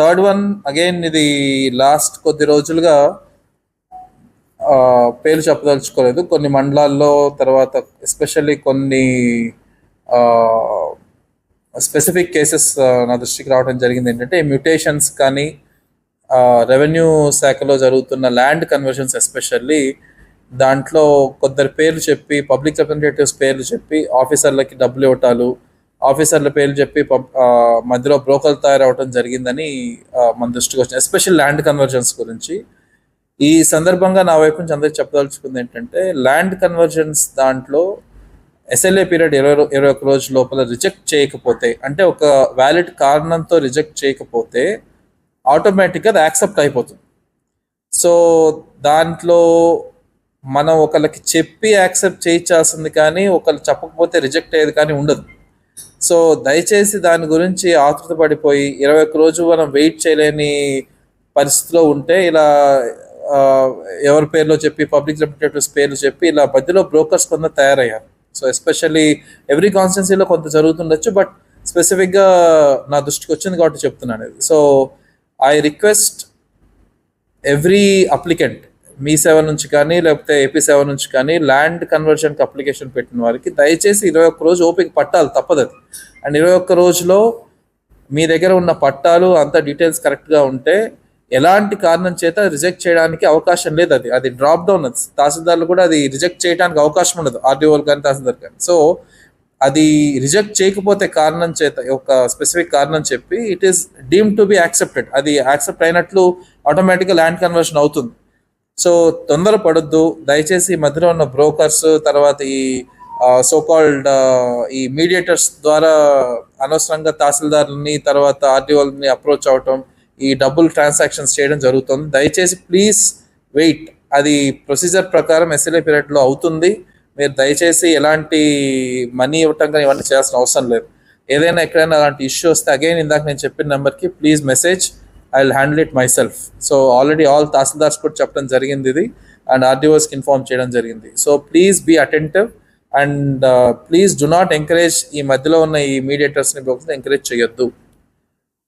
Third one again ఇది last కొద్ది రోజులుగా పేర్లు చెప్పదలుచుకోలేదు. కొన్ని మండలాల్లో తర్వాత ఎస్పెషల్లీ కొన్ని స్పెసిఫిక్ కేసెస్ నా దృష్టికి రావడం జరిగింది ఏంటంటే మ్యూటేషన్స్ కానీ రెవెన్యూ శాఖలో జరుగుతున్న ల్యాండ్ కన్వర్షన్స్ ఎస్పెషల్లీ దాంట్లో కొందరు పేర్లు చెప్పి పబ్లిక్ రిప్రజెంటేటివ్స్ పేర్లు చెప్పి ఆఫీసర్లకి డబ్బులు ఇవ్వటాలు ఆఫీసర్ల పేర్లు చెప్పి మధ్యలో బ్రోకర్లు తయారవటం జరిగిందని మన దృష్టికి వచ్చింది. ఎస్పెషల్ ల్యాండ్ కన్వర్జన్స్ గురించి. ఈ సందర్భంగా నా వైపు నుంచి అందరికి చెప్పదలుచుకుంది ఏంటంటే ల్యాండ్ కన్వర్జన్స్ దాంట్లో ఎస్ఎల్ఏ పీరియడ్ ఇరవై ఇరవై ఒక రోజు లోపల రిజెక్ట్ చేయకపోతే అంటే ఒక వ్యాలిడ్ కారణంతో రిజెక్ట్ చేయకపోతే ఆటోమేటిక్గా అది యాక్సెప్ట్ అయిపోతుంది. సో దాంట్లో మనం ఒకళ్ళకి చెప్పి యాక్సెప్ట్ చేయించాల్సింది కానీ ఒకళ్ళు చెప్పకపోతే రిజెక్ట్ అయ్యేది కానీ ఉండదు. సో దయచేసి దాని గురించి ఆతృత పడిపోయి ఇరవై ఒక్క రోజు మనం వెయిట్ చేయలేని పరిస్థితిలో ఉంటే ఇలా ఎవరి పేర్లో చెప్పి పబ్లిక్ రిప్రజెంటేటివ్స్ పేర్లు చెప్పి ఇలా మధ్యలో బ్రోకర్స్ కొంత తయారయ్యారు. సో ఎస్పెషల్లీ ఎవ్రీ కాన్స్టిట్యున్సీలో కొంత జరుగుతుండొచ్చు బట్ స్పెసిఫిక్గా నా దృష్టికి వచ్చింది కాబట్టి చెప్తున్నాను. ఇది so I request every applicant మీ సేవ నుంచి కానీ లేకపోతే ఏపీ సేవ నుంచి కానీ ల్యాండ్ కన్వర్షన్కి అప్లికేషన్ పెట్టిన వారికి దయచేసి ఇరవై ఒక్క రోజు ఓపిక పట్టాలి తప్పదు అది. అండ్ ఇరవై ఒక్క రోజులో మీ దగ్గర ఉన్న పట్టాలు అంత డీటెయిల్స్ కరెక్ట్గా ఉంటే ఎలాంటి కారణం చేత రిజెక్ట్ చేయడానికి అవకాశం లేదు అది. అది డ్రాప్ డౌన్ అది. తహసీల్దార్లు కూడా అది రిజెక్ట్ చేయడానికి అవకాశం ఉండదు. ఆర్డీఓలు కానీ తహసీల్దార్ కానీ. సో అది రిజెక్ట్ చేయకపోతే కారణం చేత ఒక స్పెసిఫిక్ కారణం చెప్పి it is deemed to be accepted. అది యాక్సెప్ట్ అయినట్లు ఆటోమేటిక్గా ల్యాండ్ కన్వర్షన్ అవుతుంది. సో తొందర పడొద్దు. దయచేసి మధ్యలో ఉన్న బ్రోకర్స్ తర్వాత ఈ సో కాల్డ్ ఈ మీడియేటర్స్ ద్వారా అనవసరంగా తహసీల్దార్ని తర్వాత ఆర్డీఓల్ని అప్రోచ్ అవటం ఈ డబ్బులు ట్రాన్సాక్షన్స్ చేయడం జరుగుతుంది. దయచేసి ప్లీజ్ వెయిట్ అది ప్రొసీజర్ ప్రకారం ఎస్ఎల్ఏ పీరియడ్లో అవుతుంది. మీరు దయచేసి ఎలాంటి మనీ ఇవ్వటం కానీ ఇవన్నీ చేయాల్సిన అవసరం లేదు. ఏదైనా ఎక్కడైనా అలాంటి ఇష్యూ వస్తే అగైన్ ఇందాక నేను చెప్పిన నెంబర్కి please message I will handle it myself so already all tahsildars కూడా చెప్పడం జరిగింది ఇది. అండ్ ఆర్డీఓస్కి ఇన్ఫార్మ్ చేయడం జరిగింది. So please be attentive and please do not encourage ఈ మధ్యలో ఉన్న ఈ మీడియేటర్స్ని ఎంకరేజ్ చేయొద్దు.